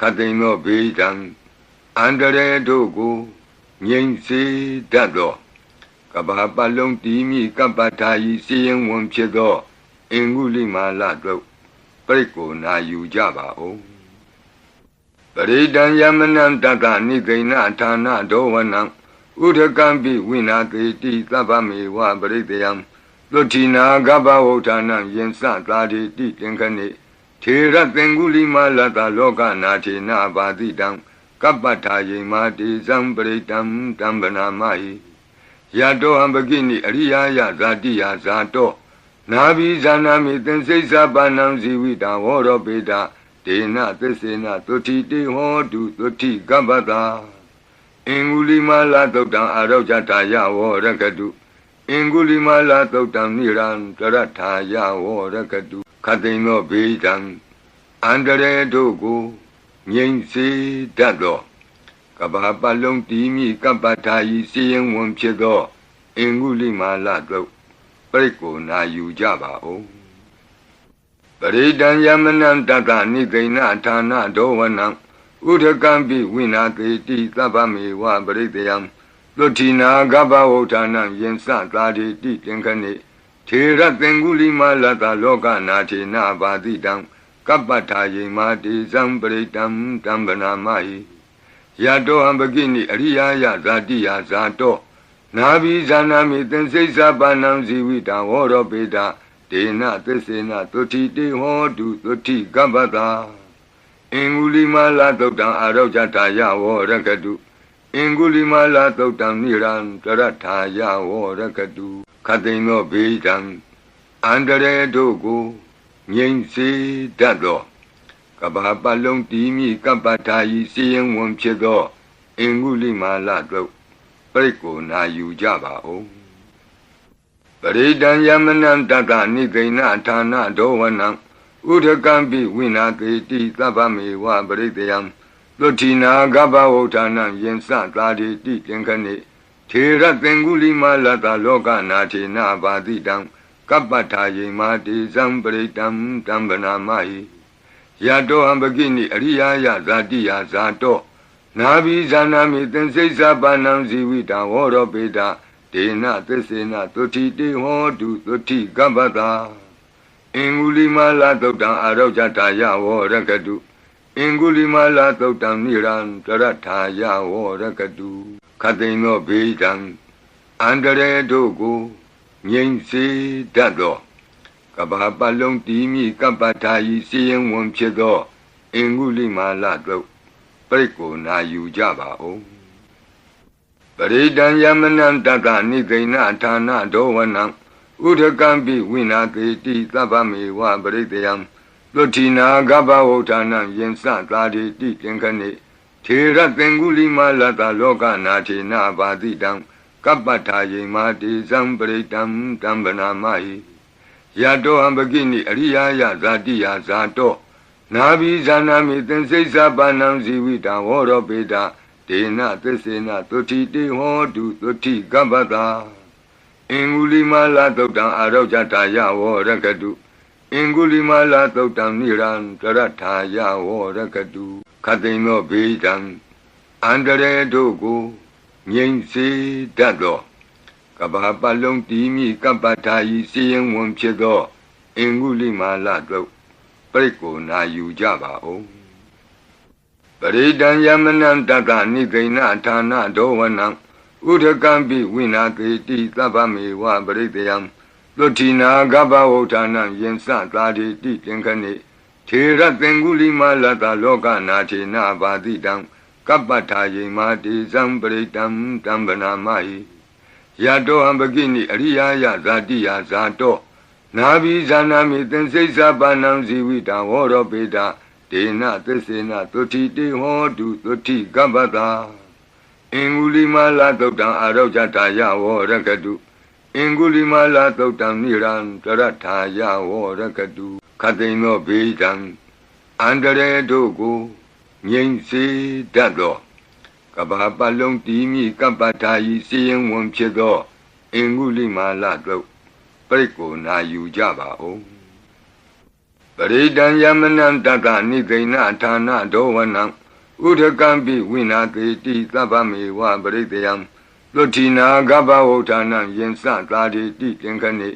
ခတ်သိမ်းသောဘေးဒဏ်အန္တရာယ်တို့ကိုငြိမ်စေတတ်သောကဘာပတ်လုံးတီးမိကပ္ပထာယီစီရင်ဝန်ဖြစ်သောအင်္ဂုလိမာလတို့ပြိတ်ကိုနာယူကြပါဦးပရိဒံယမနံတတနိသိဏဌာနဒောဝနံဥဒကံပိဝိနာတိတိသဗ္ဗမေဝပရိတယံသုတိနာကပ္ပဝုဌာနံယင်စသာတိတိတင်ခဏိ ထေရသင်္ကုလိမာလတလောကနာထေနဘာတိတံကပ္ပထာယိမာတိဇံပရိတံတံဗနာမဟိယတောဟံပကိနိအရိယာယဇာတိယဇာတောနာဘိဇာနာမိသင်္စိစ္ဆပါဏံဇီဝိတာဝရောပေတာဒေနသစ္စေနသုတိတေဟောတုသုတိကပ္ပတာအင်္ဂုလိမာလာသုတ်တံအာရောဇတာယဝရကတုအင်္ဂုလိမာလာသုတ်တံနိရံတရထာယဝရကတု ခတ်သိမ်းသောဘေးတံအန္တရေတို့ကိုငြိမ်စေတတ်သောကဘာပတ်လုံးတီးမိကပ္ပထာယီစီရင်ဝန်ဖြစ်သောအင်္ဂုလိမာလတို့ပြိတ်ကိုနာယူကြပါဦးပရိဒံယမနံတတနိသိဏဌာနဒောဝနံဥဒကံပိဝိနာတိတိသဗ္ဗမေဝပရိတယံသုတိနာကပ္ပဝုဌာနံယင်စသာတိတိတင်ခဏိ ထေရသင်္ကုလိမလတလောကနာထေနဘာတိတံကပ္ပထာယိမာတိဇံပရိတံတံဗနာမဟိယတောဟံပကိနိအရိယာယဇာတိယဇာတောနာဘိဇာနာမိသင်္စိစ္ဆပါဏံဇီဝိတံဝရောပေတာဒေနသစ္စေနသုတိတေဟောတုသုတိကပ္ပတာအင်္ဂုလိမလာသုတ်တံအာရောဇတာယဝရကတုအင်္ဂုလိမလာသုတ်တံနိရံတရထာယဝရကတု ခတ်သိမ်းသောဘေးတံအန္တရေတို့ကိုငြိမ်စေတတ်သောကဘာပတ်လုံးတီးမိကပ္ပထာယီစီရင်ဝန်ဖြစ်သောအင်္ဂုလိမာလတို့ပြိတ်ကိုနာယူကြပါဦးပရိဒံယမနံတတနိသိဏဌာနဒောဝနံဥဒကံပိဝိနာတိတိသဗ္ဗမေဝပရိတယံသုတိနာကပ္ပဝုဌာနံယင်စသာတိတိတင်ခဏိ ထေရသင်္ကုလိမာလတလောကနာထေနဘာတိတံကပ္ပထာယိမာတိဇံပရိတံတံဗနာမဟိယတောဟံပကိနိအရိယာယဇာတိယဇာတောနာဘိဇာနာမိသင်္စိစ္ဆပါဏံဇီဝိတံဝရောပေတာဒေနသစ္စေနသုတိတေဟောတုသုတိကပ္ပတာအင်္ဂုလိမာလာသုတ်တံအာရောဇတာယဝရကတုအင်္ဂုလိမာလာသုတ်တံနိရံတရထာယဝရကတု ခတ်သိမ်းသောဘေးတံအန္တရေတို့ကိုငြိမ်စေတတ်သောကဘာပတ်လုံးတီးမိကပ္ပထာယီစီရင်ဝန်ဖြစ်သောအင်္ဂုလိမာလတို့ပြိတ်ကိုနာယူကြပါဦးပရိဒံယမနံတတနိသိဏဌာနဒောဝနံဥဒကံပိဝိနာတိတိသဗ္ဗမေဝပရိတယံသုတိနာကပ္ပဝုဌာနံယင်စသာတိတိတင်ခဏိ ထေရသင်္ကုလိမလတလောကနာထေနဘာတိတံကပ္ပထာယိမာတိဇံပရိတံတံဗနာမဟိယတောဟံပကိနိအရိယာယဇာတိယဇာတောနာဘိဇာနာမိသင်္စိစ္ဆပါဏံဇီဝိတံဝရောပေတာဒေနသစ္စေနသုတိတေဟောတုသုတိကပ္ပတာအင်္ဂုလိမလာသုတ်တံအာရောဇတာယဝရကတုအင်္ဂုလိမလာသုတ်တံနိရံတရထာယဝရကတု ခတ်သိမ်းသောဘေးတံအန္တရေတို့ကိုငြိမ်စေတတ်သောကဘာပတ်လုံးတီးမိကပ္ပထာယီစီရင်ဝန်ဖြစ်သောအင်္ဂုလိမာလတို့ပြိတ်ကိုနာယူကြပါဦးပရိဒံယမနံတတနိသိဏဌာနဒောဝနံဥဒကံပိဝိနာတိတိသဗ္ဗမေဝပရိတယံသုတိနာကပ္ပဝုဌာနံယင်စသာတိတိတင်ခဏိ ထေရသင်္ကုလိမလတလောကနာထေနဘာတိတံကပ္ပထာယိမာတိဇံပရိတံတံဗနာမဟိယတောဟံပကိနိအရိယာယဇာတိယဇာတောနာဘိဇာနာမိသင်္စိစ္ဆပါဏံဇီဝိတံဝရောပေတာဒေနသစ္စေနသုတိတေဟောတုသုတိကပ္ပတာအင်္ဂုလိမလာသုတ်တံအာရောဇတာယဝရကတုအင်္ဂုလိမလာသုတ်တံနိရံတရထာယဝရကတု ခတ်သိမ်းသောဘေးတံအန္တရေတို့ကိုငြိမ်စေတတ်သောကဘာပတ်လုံးတီးမိကပ္ပထာယီစီရင်ဝန်ဖြစ်သောအင်္ဂုလိမာလတို့ပြိတ်ကိုနာယူကြပါဦးပပရိဒံယမနံတတနိသိဏဌာနဒောဝနံဥဒကံပိဝိနာတိတိသဗ္ဗမေဝပရိတယံလွတ်တိနာကပ္ပဝုဌာနံယင်စသာတိတိသင်္ခဏိ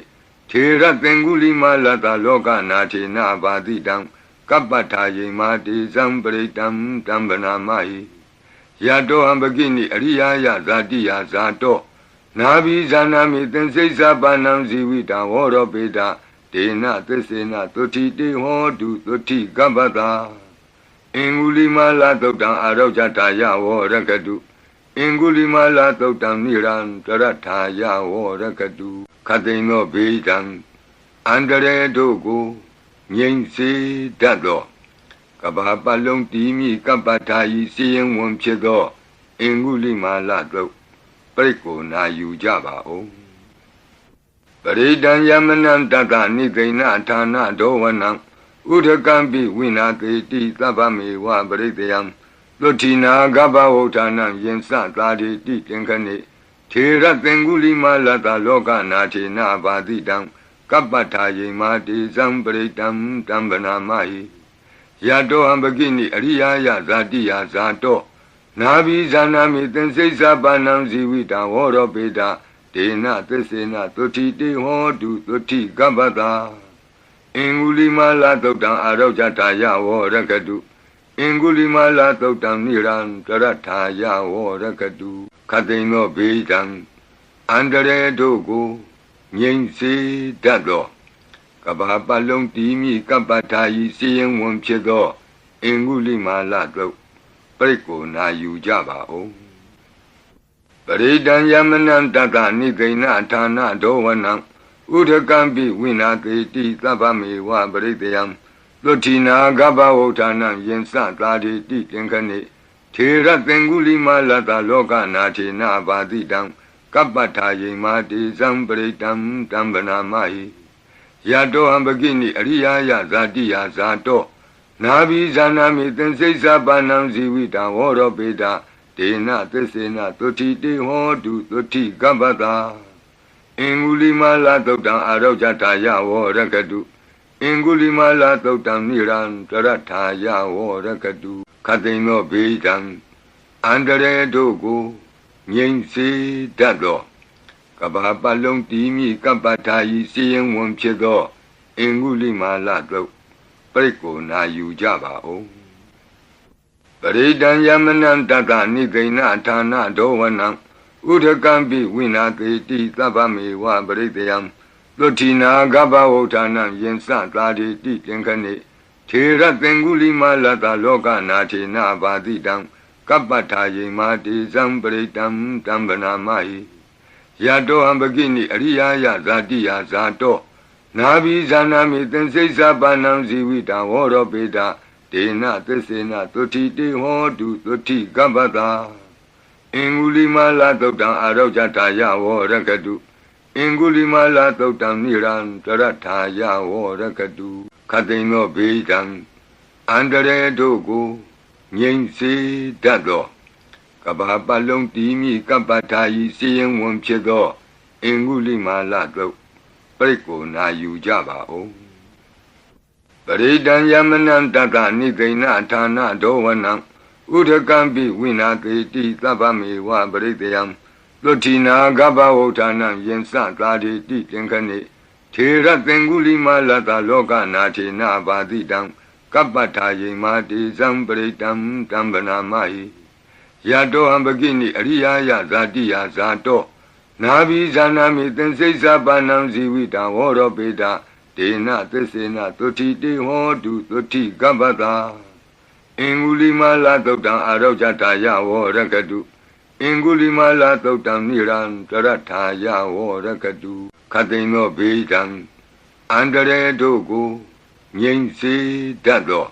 ထေရသင်္ကုလိမလတ္တလောကနာထေနဘာတိတံကပ္ပထာယိမာတိဇံပရိတံတံဗနာမဟိယတောဟံပကိနိအရိယာယဇာတိယဇာတောနာဘိဇာနာမိသင်္စိစ္ဆပါဏံဇီဝိတံဝရောပေတဒေနသစ္စေနသုတိတေဟောတုသုတိကပ္ပတာအင်္ဂုလိမလာသုတ်တံအာရောဇတာယဝရကတုအင်္ဂုလိမလာသုတ်တံနိရံတရထာယဝရကတု ခတိန်သောဘေးတံအန္တရေတို့ကိုငြိမ့်စေတတ်သောကဘာပလုံးတီးမိကပ္ပထာယီစီရင်ဝန်ဖြစ်သောအင်္ဂုလိမလာသုတ်ပြိတ်ကိုနာယူကြပါဦးပရိဒံယမနံတတနိသိဏဌာနဒောဝနံဥဒကံပိဝိနာတိတိသဗ္ဗမေဝပရိတယံလွတ်တိနာကပ္ပဝုဌာနံယင်စသာတိတိသင်္ခဏိ ထေရသင်္ကုလိမလတ္တလောကနာထေနဘာတိတံကပ္ပထာယိမာတိဇံပရိတံတံဗနာမဟိယတောဟံပကိနိအရိယာယဇာတိယဇာတောနာဘိဇာနာမိသင်္စိစ္ဆပါဏံဇီဝိတံဝရောပေတဒေနသစ္စေနသုတိတေဟောတုသုတိကပ္ပတာအင်္ဂုလိမလာသုတ်တံအာရောဇတာယဝရကတုအင်္ဂုလိမလာသုတ်တံနိရံတရထာယဝရကတု ခတိန်သောဘေးတံအန္တရေတို့ကိုငြိမ့်စေတတ်သောကဘာပလုံးတီးမိကပ္ပထာယီစီရင်ဝန်ဖြစ်သောအင်္ဂုလိမာလတို့ပြိတ်ကိုနာယူကြပါဦးပရိဒံယမနံတတနိသိဏဌာနဒောဝနံဥဒကံပိဝိနာတိတိသဗ္ဗမေဝပရိတယံလွတ်တိနာကပ္ပဝုဌာနံယင်စသာတိတိသင်္ခဏိ ထေရသင်္ကုလိမလတ္တလောကနာထေနဘာတိတံကပ္ပထာယိမာတိဇံပရိတံတံဗနာမဟိယတောဟံပကိနိအရိယာယဇာတိယဇာတောနာဘိဇာနာမိသင်္စိစ္ဆပါဏံဇီဝိတံဝရောပေတဒေနသစ္စေနသုတိတေဟောတုသုတိကပ္ပတာအင်္ဂုလိမလာသုတ်တံအာရောဇတာယဝရကတုအင်္ဂုလိမလာသုတ်တံနိရံတရထာယဝရကတု ခတိန်သောဘေးတံအန္တရေတို့ကိုငြိမ့်စေတတ်သောကဘာပလုံးတီးမိကပ္ပထာယီစီရင်ဝန်ဖြစ်သောအင်္ဂုလိမာလတို့ပြိတ်ကိုနာယူကြပါဦးပရိဒံယမနံတတနိသိဏဌာနဒောဝနံဥဒကံပိဝိနာတိတိသဗ္ဗမေဝပရိတယံလွတ်တိနာကပ္ပဝုဌာနံယင်စသာတိတိသင်္ခဏိ ထေရသင်္ကုလိမလတ္တလောကနာထေနဘာတိတံကပ္ပထာယိမာတိဇံပရိတံတံဗနာမဟိယတောဟံပကိနိအရိယာယဇာတိယဇာတောနာဘိဇာနာမိသင်္စိစ္ဆပါဏံဇီဝိတံဝရောပေတဒေနသစ္စေနသုတိတေဟောတုသုတိကပ္ပတာအင်္ဂုလိမလာသုတ်တံအာရောဇတာယဝရကတုအင်္ဂုလိမလာသုတ်တံနိရံတရထာယဝရကတု ခတိန်သောဘေးတံအန္တရေတို့ကိုငြိမ့်စေတတ်သောကဘာပလုံးတီးမိကပ္ပထာယီစီရင်ဝန်ဖြစ်သောအင်္ဂုလိမာလတို့ပြိတ်ကိုနာယူကြပါဦးပရိဒံယမနံတတနိသိဏဌာနဒောဝနံဥဒကံပိဝိနာတိတိသဗ္ဗမေဝပရိတယံလွတ်တိနာကပ္ပဝုဌာနံယင်စသာတိတိသင်္ခဏိ ထေရသင်္ကုလိမလတ္တလောကနာထေနဘာတိတံကပ္ပထာယိမာတိဇံပရိတံတံဗနာမဟိယတောဟံပကိနိအရိယာယဇာတိယဇာတောနာဘိဇာနာမိသင်္စိစ္ဆပါဏံဇီဝိတံဝရောပေတဒေနသစ္စေနသုတိတေဟောတုသုတိကပ္ပတာအင်္ဂုလိမလာသုတ်တံအာရောဇတာယဝရကတုအင်္ဂုလိမလာသုတ်တံနိရံတရထာယဝရကတု ခတိန်သောဘေးတံအန္တရေတို့ကိုငြိမ့်စေတတ်သော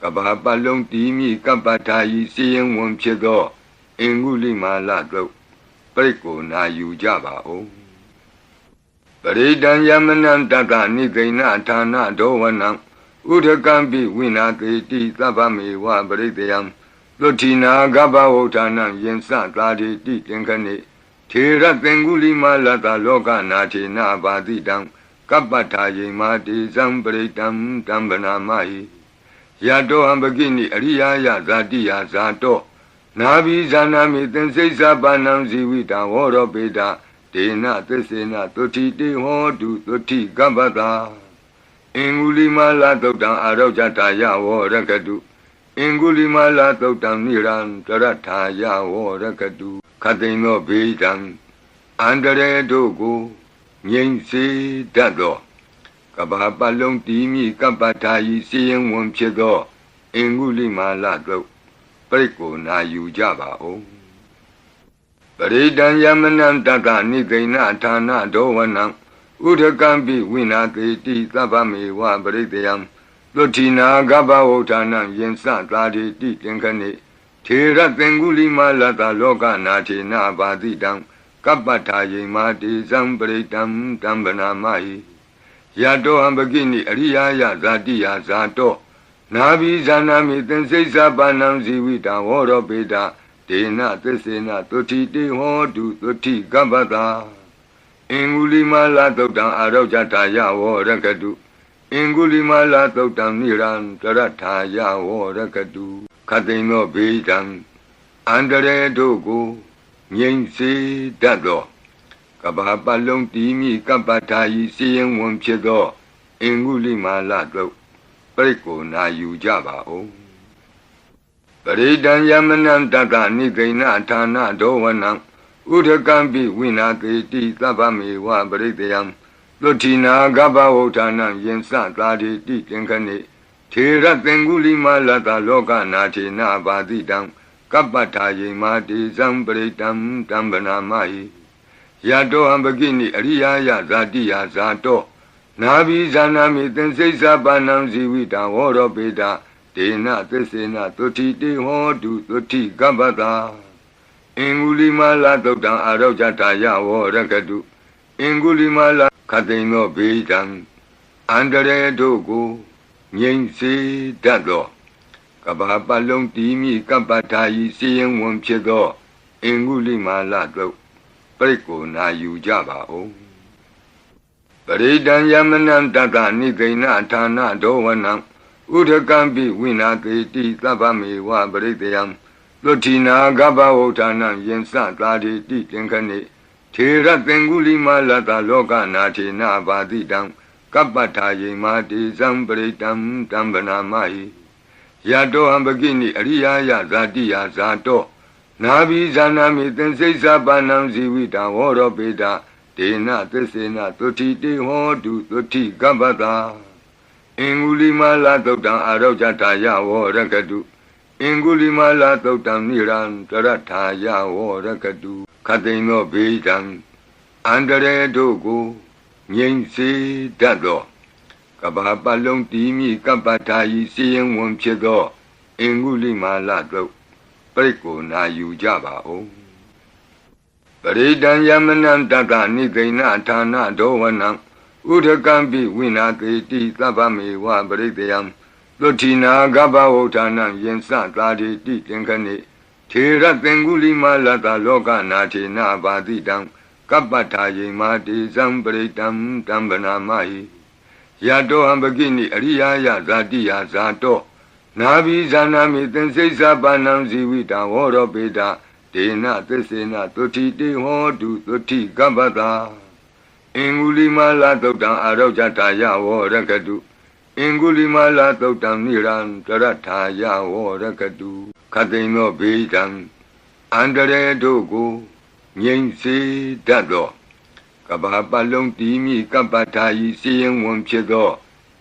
ကဘာပလုံးတီးမိကပ္ပထာယီစီရင်ဝန်ဖြစ်သောအင်္ဂုလိမာလတို့ပြိတ်ကိုနာယူကြပါဦးပရိဒံယမနံတတနိသိဏဌာနဒောဝနံဥဒကံပိဝိနာတိတိသဗ္ဗမေဝပရိတယံလွတ်တိနာကပ္ပဝုဌာနံယင်စသာတိတိသင်္ခဏိ ထေရသင်္ကုလိမလတ္တလောကနာထေနဘာတိတံကပ္ပထာယိမာတိဇံပရိတံတံဗနာမဟိယတောဟံပကိနိအရိယာယဇာတိယဇာတောနာဘိဇာနာမိသင်္စိစ္ဆပါဏံဇီဝိတံဝရောပေတဒေနသစ္စေနသုတိတေဟောတုသုတိကပ္ပတာအင်္ဂုလိမလာသုတ်တံအာရောဇတာယဝရကတုအင်္ဂုလိမလာသုတ်တံနိရံတရထာယဝရကတု ခတိန်သောဘေဒံအန္တရေတို့ကိုငြိမ့်စေတတ်သောကဘာပလုံးတီးမိကပ္ပထာယီစီရင်ဝင်ဖြစ်သောအင်္ဂုလိမာလတုတ်ပြိတ်ကိုနာယူကြပါဦးပရိဒံယမနံတတနိဂိဏဌာနဒောဝနံဥဒကံပိဝိနာတိတိသဗ္ဗမေဝပရိတယံလွတ်တိနာကပ္ပဝဋ္ဌာနံယင်စသာတိတိတင်ခဏိ ထေရသင်္ကုလိမလတလောကနာထေနဘာတိတံကပ္ပထာယိမာတိဇံပရိတံတံဗနာမဟိယတောဟံပကိနိအရိယာယဇာတိယဇာတောနာဘိဇာနာမိသင်္စိစ္ဆပါဏံဇီဝိတံဝရောပေတဒေနသစ္စေနသုတိတေဟောတုသုတိကပ္ပတာအင်္ဂုလိမလာသုတ်တံအာရောဇတာယဝရကတုအင်္ဂုလိမလာသုတ်တံနိရံတရထာယဝရကတု ခတိန်သောဘေးတံအန္တရေတို့ကိုငြိမ့်စေတတ်သောကဘာပလုံးတီးမိကပ္ပထာယီစီရင်ဝင်ဖြစ်သောအင်္ဂုလိမာလတို့ပြိတ်ကိုနာယူကြပါဦးပရိဒံယမနံတတနိဂိဏဌာနဒောဝနံဥဒကံပိဝိနာတိတိသဗ္ဗမေဝပရိတယံလွတ်တိနာကပ္ပဝဋ္ဌာနံယင်စသာတိတိတင်ခဏိ ထေရသင်္ကုလိမာလတလောကနာထေနဘာတိတံကပ္ပထာယိမာတိဇံပရိတံတံဗနာမဟိယတောဟံပကိနိအရိယာယဇာတိယဇာတောနာဘိဇာနာမိသင်္စိစ္ဆပါဏံဇီဝိတံဝရောပေတဒေနသစ္စေနသုတိတေဟောတုသုတိကပ္ပတာအင်္ဂုလိမလာသုတ်တံအာရောဇတာယဝရကတုအင်္ဂုလိမလာခတိန်သောဘေဒံအန္တရေတို့ကို ငြိမ့်စေတတ်သောကဘာပလုံးတီးမိကပ္ပထာယီစီရင်ဝင်ဖြစ်သောအင်္ဂုလိမာလတို့ပြိတ်ကိုနာယူကြပါဦးပရိဒံယမနံတတနိဂိဏဌာနဒောဝနံဥဒကံပိဝိနာတိတိသဗ္ဗမေဝပရိတယံလွတ်တိနာကပ္ပဝဋ္ဌာနံယင်စသာတိတိတင်ခဏိထေရသင်္ကုလိမာလတလောကနာထေနဘာတိတံ ကပ္ပထာယိမာတိဇံပရိတံတံဗနာမဟိယတောဟံပကိနိအရိယာယဇာတိယဇာတောနာဘိဇာနာမိသင်္စိစ္ဆပါဏံဇီဝိတံဝရောပေတဒေနသစ္စေနသုတိတေဟောတုသုတိကပ္ပတာအင်္ဂုလိမလာသုတ်တံအာရောဇတာယဝရကတုအင်္ဂုလိမလာသုတ်တံနိရံတရထာယဝရကတုခတိန်သောဘေဒံအန္တရေတို့ကို ငြိမ့်စေတတ်သောကဘာပလုံးတီးမိကပ္ပထာယီစီရင်ဝင်ဖြစ်သောအင်္ဂုလိမာလတို့ပြိတ်ကိုနာယူကြပါဦးပရိဒံယမနံတတနိဂိဏဌာနဒောဝနံဥဒကံပိဝိနာတိတိသဗ္ဗမေဝပရိတယံလွတ်တိနာကပ္ပဝဋ္ဌာနံယင်စသာတိတိတင်ခဏိထေရသင်္ကုလိမာလတလောကနာထေနဘာတိတံ ကပ္ပထာယိမာတိဇံပရိတံတံဗနာမဟိယတောဟံပကိနိအရိယာယဇာတိယဇာတောနာဘိဇာနာမိသင်္စိစ္ဆပါဏံဇီဝိတံဝရောပေတဒေနသစ္စေနသုတိတေဟောတုသုတိကပ္ပတာအင်္ဂုလိမလာသုတ်တံအာရောဇတာယဝရကတုအင်္ဂုလိမလာသုတ်တံနိရံတရထာယဝရကတုခတိန်သောဘေဒံအန္တရေတို့ကို ငြိမ့်စေတတ်သောကဘာပလုံးတီးမိကပ္ပထာယီစီရင်ဝင်ဖြစ်သော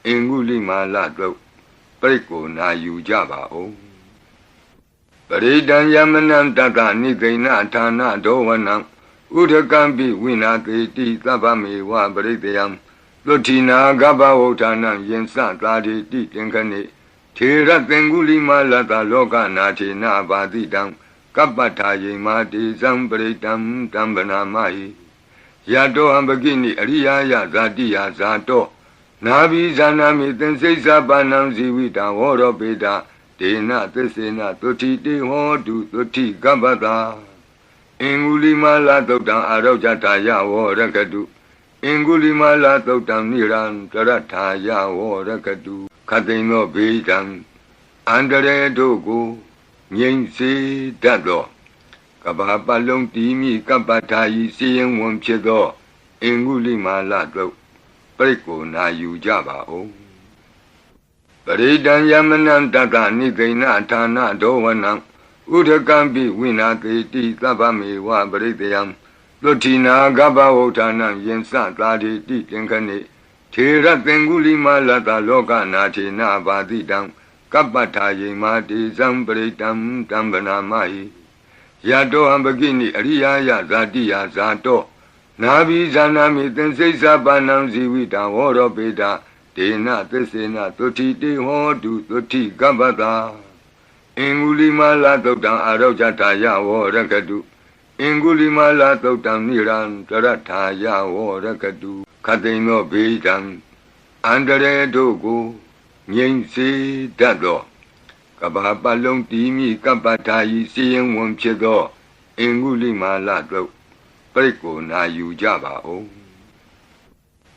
အင်္ဂုလိမာလတို့ပြိတ်ကိုနာယူကြပါဦးပရိဒံယမနံတတနိဂိဏဌာနဒောဝနံဥဒကံပိဝိနာတိတိသဗ္ဗမေဝပရိတယံလွတ်တိနာကပ္ပဝဋ္ဌာနံယင်စသာတိတိတင်ခဏိထေရသင်္ကုလိမလတလောကနာထေနဘာတိတံ ကပ္ပထာယိမာတိဇံပရိတံတံဗနာမဟိယတောဟံပကိနိအရိယာယဇာတိယဇာတောနာဘိဇာနာမိသင်္စိစ္ဆပါဏံဇီဝိတံဝရောပေတဒေနသစ္စေနသုတိတေဟောတုသုတိကပ္ပတာအင်္ဂုလိမလာသုတ်တံအာရောဇတာယဝရကတုအင်္ဂုလိမာလာသုတ်တံနိရံတရထာယဝရကတုခတိန်သောဘေးတံအန္တရေတို့ကို ငြိမ့်စေတတ်သောကဘာပလုံးတီးမိကပ္ပထာယီစီရင်ဝန်ဖြစ်သောအင်္ဂုလိမာလာတို့ပြိတ်ကိုနာယူကြပါဦးပရိဒံယမနံတတနိသိဏဌာနဒောဝနံဥဒကံပိဝိနာတိတိသဗ္ဗမေဝပရိတယံလွတ်တိနာကပ္ပဝဋ္ဌာနံယင်စသာတိတိသင်္ခဏိထေရသင်္ကုလိမလတလောကနာထေနဘာတိတံ ကပ္ပထာယိမာတိဇံပရိတံတံဗနာမဟိယတောဟံပကိနိအရိယာယဇာတိယဇာတောနာဘိဇာနာမိသင်္စိစ္ဆပါဏံဇီဝိတံဝရောပေတာဒေနသစ္စေနသုတိတေဟောတုသုတိကပ္ပတာအင်္ဂုလိမလာသုတ်တံအာရောဇတာယဝရကတုအင်္ဂုလိမလာသုတ်တံနိရံတရထာယဝရကတုခတိန်သောဘေးတံအန္တရေတို့ကို ငြိမ့်စေတတ်သောကဘာပလုံးတီးမိကပ္ပထာယီစီရင်ဝန်ဖြစ်သောအင်္ဂုလိမာလတို့ပြိတ်ကိုနာယူကြပါဦး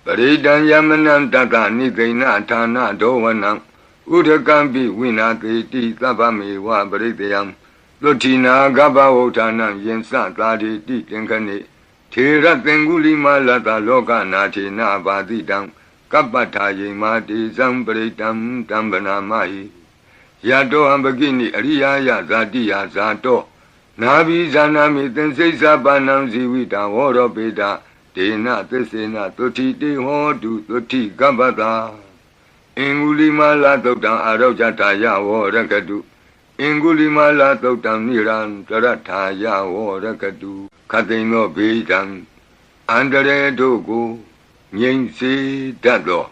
ပရိဒံယမနံတတနိသိဏဌာနဒောဝနံဥဒကံပိဝိနာတိတိသဗ္ဗမေဝပရိတယံလွတ်တိနာကပ္ပဝဋ္ဌာနံယင်စသာတိတိသင်္ခဏိထေရသင်္ကုလိမလတလောကနာထေနဘာတိတံ ကပ္ပထာယိမာတိဇံပရိတံတံဗနာမဟိယတောဟံပကိနိအရိယာယဇာတိယဇာတောနာဘိဇာနာမိသင်္စိစ္ဆပါဏံဇီဝိတံဝရောပေတာဒေနသစ္စေနသုတိတေဟောတုသုတိကပ္ပတာအင်္ဂုလိမလာသုတ်တံအာရောဇတာယဝရကတုအင်္ဂုလိမလာသုတ်တံနိရံတရထာယဝရကတုခတိန်သောဘေးတံအန္တရေတို့ကို ငြိမ့်စေတတ်သော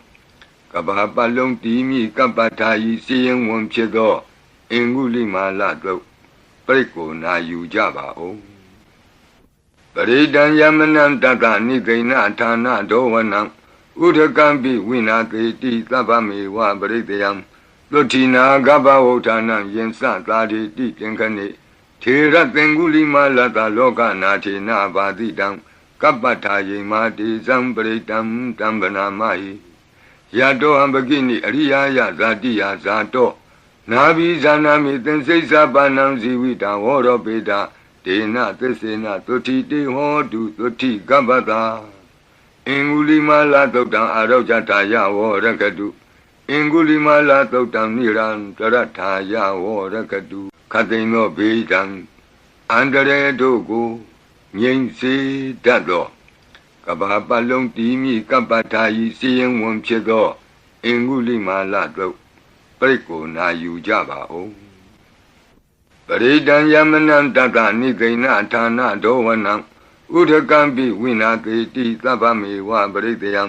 ကဘာပလုံးတီးမိကပ္ပထာယီစီရင်ဝန်ဖြစ်သောအင်္ဂုလိမာလတို့ပြိတ်ကိုနာယူကြပါဦးပရိဒံယမနံတတနိသိဏဌာနဒောဝနံဥဒကံပိဝိနာတိတိသဗ္ဗမေဝပရိတယံလွတ်တိနာကပ္ပဝဋ္ဌာနံယင်စသာတိတိသင်္ခဏိထေရသင်္ကုလိမလတလောကနာထေနဘာတိတံ ကပ္ပထာယိမာတိဇံပရိတံတံဗနာမဟိယတောဟံပကိနိအရိယာယဇာတိယဇာတောနာဘိဇာနာမိသင်္စိစ္ဆပါဏံဇီဝိတံဝရောပေတာဒေနသစ္စေနသုတိတေဟောတုသုတိကပ္ပတာအင်္ဂုလိမလာသုတ်တံအာရောဇတာယဝရကတုအင်္ဂုလိမလာသုတ်တံနိရံတရထာယဝရကတုခတိန်သောဘေးတံအန္တရေတို့ကို ငြိမ့်စေတတ်သောကဘာပလုံးတီးမိကပ္ပထာယီစီရင်ဝန်ဖြစ်သောအင်္ဂုလိမာလတို့ပြိတ်ကိုနာယူကြပါဦးပရိဒံယမနံတတနိသိဏဌာနဒောဝနံဥဒကံပိဝိနာတိတိသဗ္ဗမေဝပရိတယံ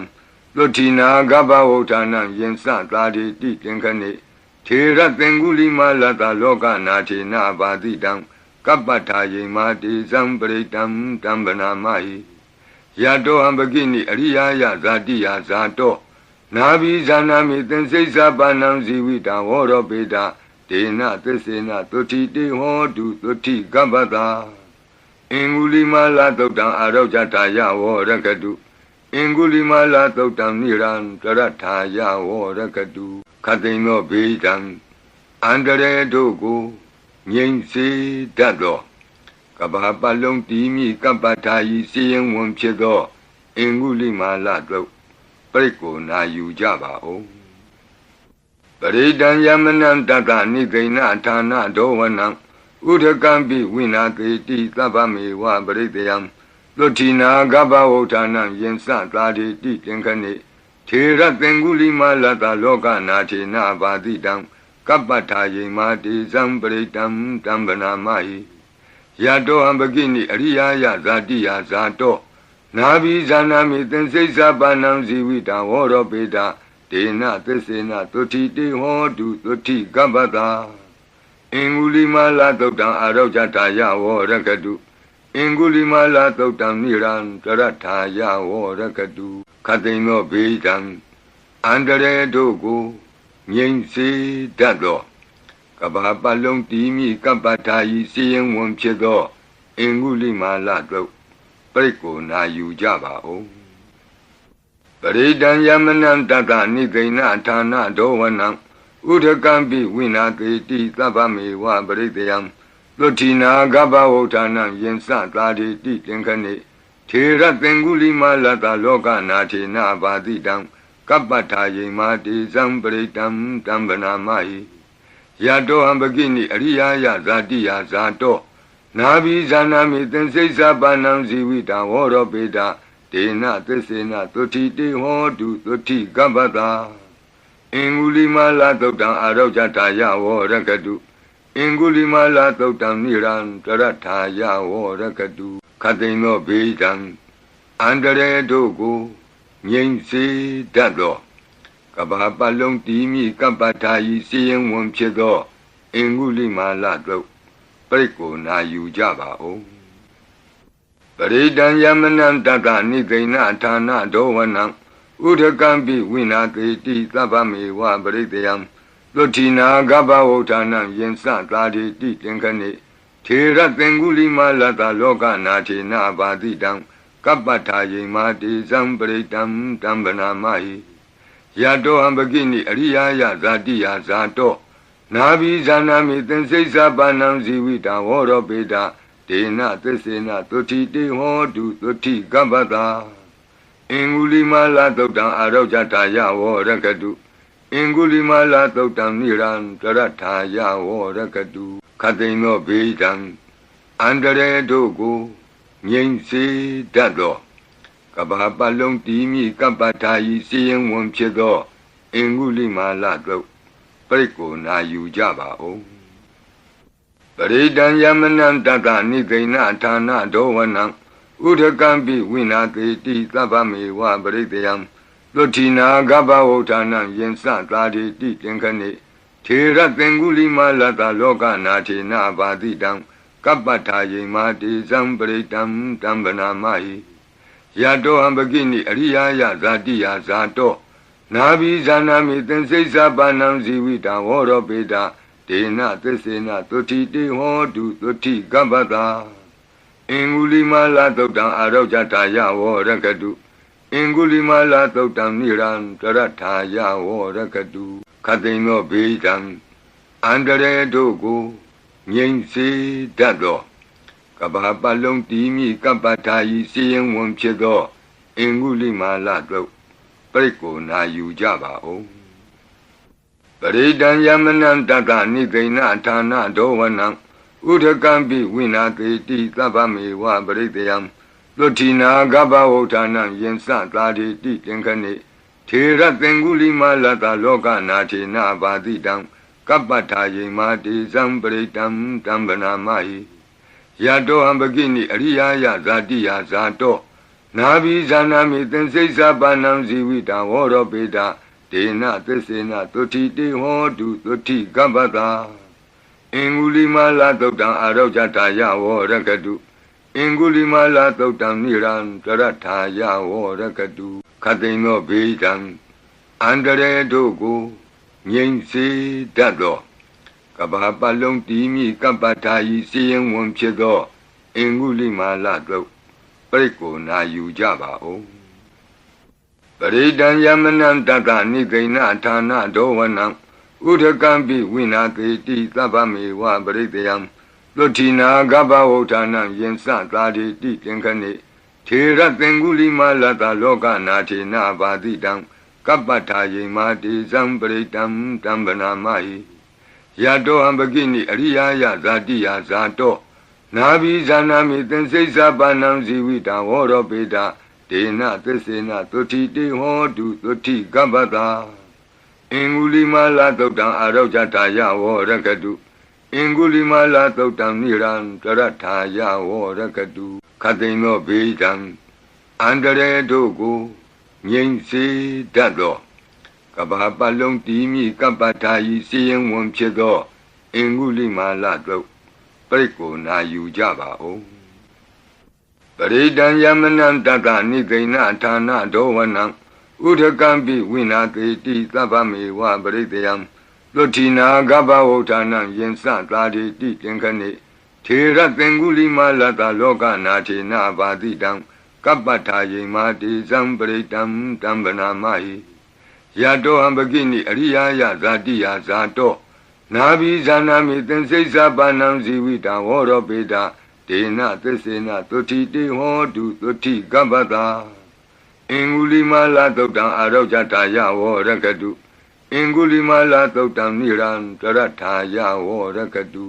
လွတ်တိနာကပ္ပဝဋ္ဌာနံယင်စသာတိတိသင်္ခဏိထေရသင်္ကုလိမလတလောကနာထေနဘာတိတံ ကပ္ပထာယိမာတိဇံပရိတံတံဗနာမဟိယတောဟံပကိနိအရိယာယဇာတိယဇာတောနာဘိဇာနာမိသင်္စိစ္ဆပါဏံဇီဝိတံဝရောပေတာဒေနသစ္စေနသုတိတေဟောတုသုတိကပ္ပတာအင်္ဂုလိမလာသုတ်တံအာရောဇတာယဝရကတုအင်္ဂုလိမလာသုတ်တံနိရံတရထာယဝရကတုခတိန်သောဘေးတံအန္တရေတို့ကို ငြိမ့်စေတတ်သောကဘာပလုံးတီးမိကပ္ပထာယီစီရင်ဝန်ဖြစ်သောအင်္ဂုလိမာလတို့ပြိတ်ကိုနာယူကြပါဦးပရိဒံယမနံတတနိသိဏဌာနဒောဝနံဥဒကံပိဝိနာတိတိသဗ္ဗမေဝပရိတယံလွတ်တိနာကပ္ပဝဋ္ဌာနံယင်စသာတိတိသင်္ခဏိထေရသင်္ကုလိမလတလောကနာထေနဘာတိတံ ကပ္ပထာယိမာတိဇံပရိတံတံဗနာမဟိယတောဟံပကိနိအရိယာယဇာတိယဇာတောနာဘိဇာနာမိသင်္စိစ္ဆပါဏံဇီဝိတံဝရောပေတာဒေနသစ္စေနသုတိတေဟောတုသုတိကပ္ပတာအင်္ဂုလိမလာသုတ်တံအာရောဇတာယဝရကတုအင်္ဂုလိမလာသုတ်တံနိရံတရထာယဝရကတုခတိန်သောဘေးတံအန္တရေတို့ကို ငြိမ့်စေတတ်သောကဘာပလုံးတီးမိကပ္ပထာယီစီရင်ဝန်ဖြစ်သောအင်္ဂုလိမာလတို့ပြိတ်ကိုနာယူကြပါဦးပပရိဒံယမနံတတနိသိဏဌာနဒောဝနံဥဒကံပိဝိနာတိတိသဗ္ဗမေဝပရိတယံလွဋ္ဌိနာဂဗဝုဋ္ဌာနံယင်စသာတိတိတင်ခဏိထေရသင်္ကုလိမလတလောကနာထေနဘာတိတံ ကပ္ပထာယိမာတိဇံပရိတံတံဗနာမဟိယတောဟံပကိနိအရိယာယဇာတိယဇာတောနာဘိဇာနာမိသင်္စိစ္ဆပါဏံဇီဝိတံဝရောပေတာဒေနသစ္စေနသုတိတေဟောတုသုတိကပ္ပတာအင်္ဂုလိမလာသုတ်တံအာရောဇတာယဝရကတုအင်္ဂုလိမလာသုတ်တံနိရံတရထာယဝရကတုခတိန်သောဘေဒံအန္တရေတို့ကို ငြိမ့်စေတတ်သောကဘာပလုံးတီမိကပ္ပထာယီစီရင်ဝန်ဖြစ်သောအင်္ဂုလိမာလတို့ပြိတ်ကိုနာယူကြပါဦးပရိဒံယမနံတတနိသိဏဌာနဒောဝနံဥဒကံပိဝိနာတိတိသဗ္ဗမေဝပရိတယံလွဋ္ဌိနာဂဗဝုဋ္ဌာနံယင်စသာတိတိတင်ခဏိထေရသင်္ကုလိမလတလောကနာထေနဘာတိတံ ကပ္ပထာယိမာတိဇံပရိတံတံဗနာမဟိယတောဟံပကိနိအရိယာယဇာတိယဇာတောနာဘိဇာနာမိသင်္စိစ္ဆပါဏံဇီဝိတံဝရောပေတာဒေနသစ္စေနသုတိတေဟောတုသုတိကပ္ပတာအင်္ဂုလိမလာသုတ်တံအာရောဇတာယဝရကတုအင်္ဂုလိမလာသုတ်တံနိရံတရထာယဝရကတုခတိန်သောဘေဒံအန္တရေတို့ကို ငြိမ့်စေတတ်သောကဘာပလုံးတီမိကပ္ပထာယီစီရင်ဝန်ဖြစ်သောအင်္ဂုလိမာလတို့ပြိတ်ကိုနာယူကြပါဦးပရိဒံယမနံတတနိသိဏဌာနဒောဝနံဥဒကံပိဝိနာတိတိသဗ္ဗမေဝပရိတယံလွဋ္ဌိနာဂဗဝုဋ္ဌာနံယင်စသာတိတိတင်ခဏိထေရသင်္ကုလိမလတလောကနာထေနဘာတိတံ ကပ္ပထာယိမာတိဇံပရိတံတံဗနာမဟိယတောဟံပကိနိအရိယာယဇာတိယဇာတောနာဘိဇာနာမိသင်္စိစ္ဆပါဏံဇီဝိတံဝရောပေတာဒေနသစ္စေနသုတိတေဟောတုသုတိကပ္ပတာအင်္ဂုလိမလာသုတ်တံအာရောဇတာယဝရကတုအင်္ဂုလိမလာသုတ်တံနိရံတရထာယဝရကတုခတိန်သောဘေဒံအန္တရေတို့ကို ငြိမ့်စေတတ်သောကဘာပလုံးတီမိကပ္ပထာယီစီရင်ဝန်ဖြစ်သောအင်္ဂုလိမာလတို့ပြိတ်ကိုနာယူကြပါဦးပရိဒံယမနံတတနိသိဏဌာနဒောဝနံဥဒကံပိဝိနာတိတိသဗ္ဗမေဝပရိတယံလွဋ္ဌိနာဂဗဝုဋ္ဌာနံယင်စသာတိတိတင်ခဏိထေရသင်္ကုလိမလတလောကနာထေနဘာတိတံ ကပ္ပထာယိမာတိဇံပရိတံတံဗနာမဟိယတောဟံပကိနိအရိယာယဇာတိယဇာတောနာဘိဇာနာမိသင်္စိစ္ဆပါဏံဇီဝိတံဝရောပေတာဒေနသစ္စေနသုတိတေဟောတုသုတိကပ္ပတာအင်္ဂုလိမလာသုတ်တံအာရောဇတာယဝရကတုအင်္ဂုလိမလာသုတ်တံနိရံတရထာယဝရကတုခတိန်သောဘေဒံအန္တရေတို့ကို ငြိမ့်စေတတ်သောကဘာပလုံးတီမိကပ္ပထာယီစီရင်ဝန်ဖြစ်သောအင်္ဂုလိမာလတို့ပြိတ်ကိုနာယူကြပါဦးပရိဒံယမနံတတနိသိဏဌာနဒောဝနံဥဒကံပိဝိနာတိတိသဗ္ဗမေဝပရိတယံလွဋ္ဌိနာဂဗဝုဋ္ဌာနံယင်စသာတိတိတင်ခဏိထေရသင်္ကုလိမလတလောကနာထေနဘာတိတံ ကပ္ပထာယိမာတိဇံပရိတံတံဗနာမဟိယတောဟံပကိနိအရိယာယဇာတိယဇာတောနာဘိဇာနာမိသင်္စိစ္ဆပါဏံဇီဝိတံဝရောပေတာဒေနသစ္စေနသုတိတေဟောတုသုတိကပ္ပတာအင်္ဂုလိမလာသုတ်တံအာရောဇတာယဝရကတုအင်္ဂုလိမလာသုတ်တံနိရံတရထာယဝရကတုခတိန်သောဘေဒံအန္တရေတို့ကို ငြိမ့်စေတတ်သောကဘာပလုံးတီမိကပ္ပထာယီစီရင်ဝန်ဖြစ်သောအင်္ဂုလိမာလတို့ပြိတ်ကိုနာယူကြပါဦးပရိဒံယမနံတတနိသိဏဌာနဒောဝနံဥဒကံပိဝိနာတိတိသဗ္ဗမေဝပရိတယံလွဋ္ဌိနာဂဗဝုဋ္ဌာနံယင်စသာတိတိတင်ခဏိထေရသင်္ကုလိမလတလောကနာထေနဘာတိတံ ကကပ္ပထာယိမာတိဇံပရိတံတံဗနာမဟိယတောဟံပကိနိအရိယာယဇာတိယဇာတောနာဘိဇာနာမိသင်္စိစ္ဆပါဏံဇီဝိတံဝရောပေတဒေနသစ္စေနသုတိတေဟောတုသုတိကပ္ပတာအင်္ဂုလိမလာသုတ်တံအာရောဇတာယဝရကတုအင်္ဂုလိမလာသုတ်တံနိရံတရထာယဝရကတု